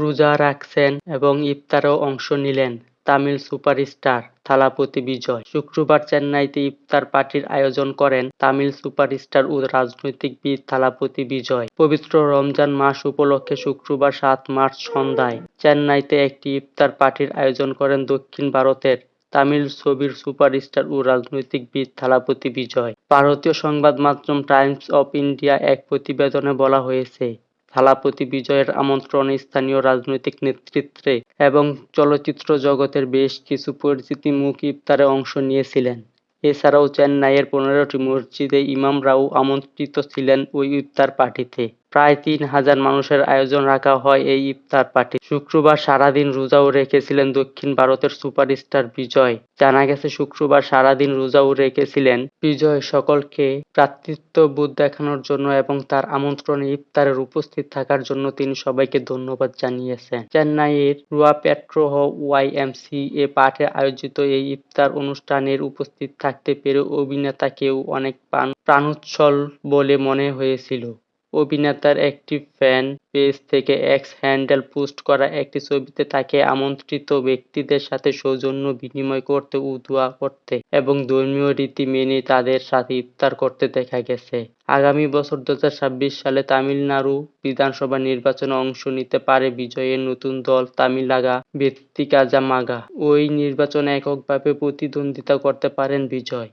রোজা রাখছেন এবং ইফতারেও অংশ নিলেন তামিল সুপারস্টার থালাপতি বিজয়। শুক্রবার চেন্নাইতে ইফতার পার্টির আয়োজন করেন তামিল সুপারস্টার ও রাজনৈতিকবিদ থালাপতি বিজয়। পবিত্র রমজান মাস উপলক্ষে শুক্রবার সাত মার্চ সন্ধ্যায় চেন্নাইতে একটি ইফতার পার্টির আয়োজন করেন দক্ষিণ ভারতের তামিল ছবির সুপারস্টার ও রাজনৈতিকবিদ থালাপতি বিজয়। ভারতীয় সংবাদ মাধ্যম টাইমস অফ ইন্ডিয়া এক প্রতিবেদনে বলা হয়েছে থালাপতি বিজয়ের আমন্ত্রণে স্থানীয় রাজনৈতিক নেতৃত্বে এবং চলচ্চিত্র জগতের বেশ কিছু পরিচিতি মুখ ইফতারে অংশ নিয়েছিলেন। এছাড়াও চেন্নাইয়ের পনেরোটি মসজিদে ইমামরাও আমন্ত্রিত ছিলেন ওই ইফতার পার্টিতে। প্রায় তিন হাজার মানুষের আয়োজন রাখা হয় এই ইফতার পার্টি শুক্রবার সারাদিন রোজাও রেখেছিলেন দক্ষিণ ভারতের সুপারস্টার বিজয়। জানা গেছে, শুক্রবার সারাদিন রোজাও রেখেছিলেন বিজয় সকলকে ভ্রাতৃত্ববোধ দেখানোর জন্য এবং তার আমন্ত্রণে ইফতারের উপস্থিত থাকার জন্য তিনি সবাইকে ধন্যবাদ জানিয়েছেন। চেন্নাইয়ের রুয়াপেট্রোহ ওয়াইএমসি এ পাঠে আয়োজিত এই ইফতার অনুষ্ঠানের উপস্থিত থাকতে পেরে অভিনেতাকেও অনেক প্রাণ, প্রাণোচ্ছল বলে মনে হয়েছিল। অভিনেতার একটি ফ্যান পেজ থেকে এক্স হ্যান্ডেল পোস্ট করা একটি ছবিতে তাকে আমন্ত্রিত ব্যক্তিদের সাথে সৌজন্য বিনিময় করতে ও দোয়া করতে এবং ধর্মীয় রীতি মেনে তাদের সাথে ইফতার করতে দেখা গেছে। আগামী বছর দু হাজার ছাব্বিশ সালে তামিলনাড়ু বিধানসভা নির্বাচনে অংশ নিতে পারে বিজয়ের নতুন দল তামিলাগা বেত্তিকাজা মাগা ওই নির্বাচনে এককভাবে প্রতিদ্বন্দ্বিতা করতে পারেন বিজয়।